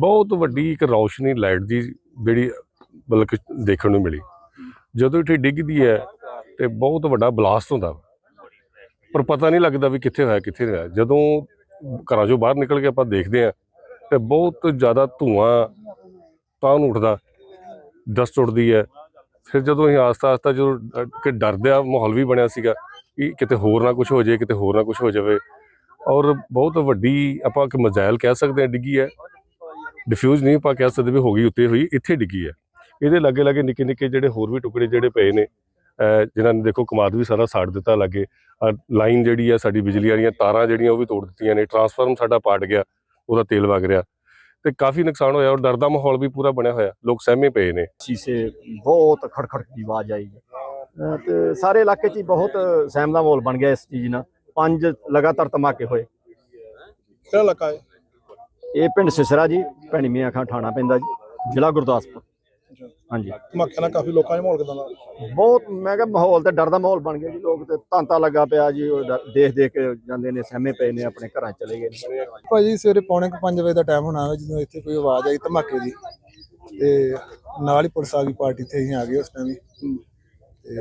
ਬਹੁਤ ਵੱਡੀ ਇੱਕ ਰੌਸ਼ਨੀ ਲਾਈਟ ਦੀ ਜਿਹੜੀ ਮਤਲਬ ਕਿ ਦੇਖਣ ਨੂੰ ਮਿਲੀ। ਜਦੋਂ ਇੱਥੇ ਡਿੱਗਦੀ ਹੈ ਤੇ ਬਹੁਤ ਵੱਡਾ ਬਲਾਸਟ ਹੁੰਦਾ ਵਾ। ਪਰ ਪਤਾ ਨਹੀਂ ਲੱਗਦਾ ਵੀ ਕਿੱਥੇ ਹੋਇਆ ਕਿੱਥੇ ਨਹੀਂ ਹੋਇਆ। ਜਦੋਂ ਘਰਾਂ ਚੋਂ ਬਾਹਰ ਨਿਕਲ ਕੇ ਆਪਾਂ ਦੇਖਦੇ ਆ ਤੇ ਬਹੁਤ ਜ਼ਿਆਦਾ ਧੂਆਂ ਤਾਂ ਨੂੰ ਉੱਠਦਾ ਡਸਟ ਉੱਠਦੀ ਹੈ। ਫਿਰ ਜਦੋਂ ਅਸੀਂ ਆਸਤਾ ਆਸਤਾ ਜਦੋਂ ਅ, ਕਿ ਡਰਦਿਆ ਮਾਹੌਲ ਵੀ ਬਣਿਆ ਸੀਗਾ ਕਿ ਕਿਤੇ ਹੋਰ ਨਾ ਕੁਝ ਹੋ ਜਾਏ ਕਿਤੇ ਹੋਰ ਨਾ ਕੁਝ ਹੋ ਜਾਵੇ। ਔਰ ਬਹੁਤ ਵੱਡੀ ਆਪਾਂ ਕਿ ਮਜ਼ਾਇਲ ਕਹਿ ਸਕਦੇ ਹਾਂ ਡਿੱਗੀ ਹੈ। ਡਿਫਿਊਜ਼ ਨਹੀਂ ਆਪਾਂ ਕਹਿ ਸਕਦੇ ਵੀ ਹੋ ਗਈ ਉੱਤੇ ਹੋਈ ਇੱਥੇ ਡਿੱਗੀ ਹੈ। ਇਹਦੇ ਲਾਗੇ ਲਾਗੇ ਨਿੱਕੇ ਨਿੱਕੇ ਜਿਹੜੇ ਹੋਰ ਵੀ ਟੁਕੜੇ ਜਿਹੜੇ ਪਏ ਨੇ ਜਿਨ੍ਹਾਂ ਨੇ ਦੇਖੋ ਕਮਾਦ ਵੀ ਸਾਰਾ ਸਾੜ ਦਿੱਤਾ ਲਾਗੇ। ਲਾਈਨ ਜਿਹੜੀ ਆ ਸਾਡੀ ਬਿਜਲੀ ਵਾਲੀਆਂ ਤਾਰਾਂ ਜਿਹੜੀਆਂ ਉਹ ਵੀ ਤੋੜ ਦਿੱਤੀਆਂ ਨੇ ਟਰਾਂਸਫਾਰਮ ਸਾਡਾ ਪਾਟ ਗਿਆ ਉਹਦਾ ਤੇਲ ਵਗ ਰਿਹਾ। ਤੇ ਕਾਫੀ ਨੁਕਸਾਨ ਹੋਇਆ ਔਰ ਡਰ ਦਾ ਮਾਹੌਲ ਵੀ ਪੂਰਾ ਬਣਿਆ ਹੋਇਆ ਲੋਕ ਸਹਿਮੇ ਪਏ ਨੇ। ਸ਼ੀਸ਼ੇ ਬਹੁਤ ਖੜਖੜ ਦੀ ਆਵਾਜ਼ ਆਈ ਤੇ ਸਾਰੇ ਇਲਾਕੇ 'ਚ ਹੀ ਬਹੁਤ ਸਹਿਮ ਦਾ ਮਾਹੌਲ ਬਣ ਗਿਆ ਇਸ ਚੀਜ਼ ਨਾਲ। ਪੰਜ ਲਗਾਤਾਰ ਧਮਾਕੇ ਹੋਏ। ਕਿਹੜਾ ਇਲਾਕਾ ਹੈ? ਇਹ ਪਿੰਡ ਸਿਸਰਾ ਜੀ ਭੈਣੀ ਮੀਆਂ ਖਾਂ ਠਾਣਾ ਪੈਂਦਾ ਜੀ ਜ਼ਿਲ੍ਹਾ ਗੁਰਦਾਸਪੁਰ। ਹਾਂਜੀ। ਧਮਾਕਿਆਂ ਨਾਲ ਕਾਫੀ ਲੋਕਾਂ ਦੇ ਮਾਹੌਲ ਕਿਦਾਂ ਦਾ? ਬਹੁਤ ਮੈਂ ਕਿਹਾ ਮਾਹੌਲ ਤੇ ਡਰ ਦਾ ਮਾਹੌਲ ਬਣ ਗਿਆ ਜੀ ਲੋਕ ਤੇ ਤਾਂਤਾ ਲੱਗਾ ਪਿਆ ਜੀ ਉਹ ਡਰ- ਦੇਖ ਦੇਖ ਕੇ ਜਾਂਦੇ ਨੇ ਸਹਿਮੇ ਪਏ ਨੇ ਆਪਣੇ ਘਰਾਂ ਚਲੇ ਗਏ ਨੇ। ਭਾਜੀ ਸਵੇਰੇ ਪੌਣੇ 5 ਵਜੇ ਦਾ ਟਾਈਮ ਹੋਣਾ ਵਾ ਜਦੋਂ ਇੱਥੇ ਕੋਈ ਆਵਾਜ਼ ਆਈ ਧਮਾਕੇ ਦੀ ਤੇ ਨਾਲ ਹੀ ਪੁਲਿਸ ਆ ਗਈ ਪਾਰਟੀ ਤੇ ਅਸੀਂ ਆ ਗਏ ਉਸ ਟਾਈਮ ਹੀ। ਤੇ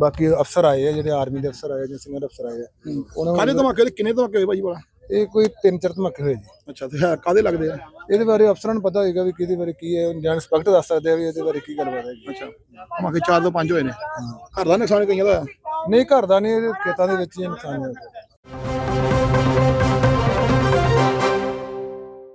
ਬਾਕੀ ਅਫਸਰ ਆਏ ਆ ਜਿਹੜੇ ਆਰਮੀ ਦੇ ਅਫਸਰ ਆਏ ਆ ਜਾਂ ਸੀਨੀਅਰ ਅਫਸਰ ਆਏ ਆ। ਉਹਨਾਂ ਕਾਹਦੇ ਨੂੰ ਧਮਾਕੇ ਦੇ ਕਿੰਨੇ ਧਮਾਕੇ ਹੋਏ ਭਾਈ ਬੜਾ ਇਹ ਕੋਈ ਤਿੰਨ ਚਾਰ ਧਮਾਕੇ ਹੋਏ ਜੀ। ਅੱਛਾ ਤੇ ਹੈ ਕਾਹਦੇ ਲੱਗਦੇ ਆ? ਇਹਦੇ ਬਾਰੇ ਅਫਸਰਾਂ ਨੂੰ ਪਤਾ ਹੋਏਗਾ ਵੀ ਕਿਹਦੇ ਬਾਰੇ ਕੀ ਹੈ ਜਾਂ ਇੰਸਪੈਕਟਰ ਦੱਸ ਸਕਦੇ ਆ ਵੀ ਇਹਦੇ ਬਾਰੇ ਕੀ ਗੱਲਬਾਤ ਹੈ ਜੀ ਅੱਛਾ ਧਮਾਕੇ 4 ਤੋਂ 5 ਹੋਏ ਨੇ। ਘਰ ਦਾ ਨੁਕਸਾਨ ਕਈਆਂ ਦਾ। ਨਹੀਂ ਘਰ ਦਾ ਨਹੀਂ ਇਹਦੇ ਖੇਤਾਂ ਦੇ ਵਿੱਚ ਹੀ ਨੁਕਸਾਨ ਹੋਇਆ।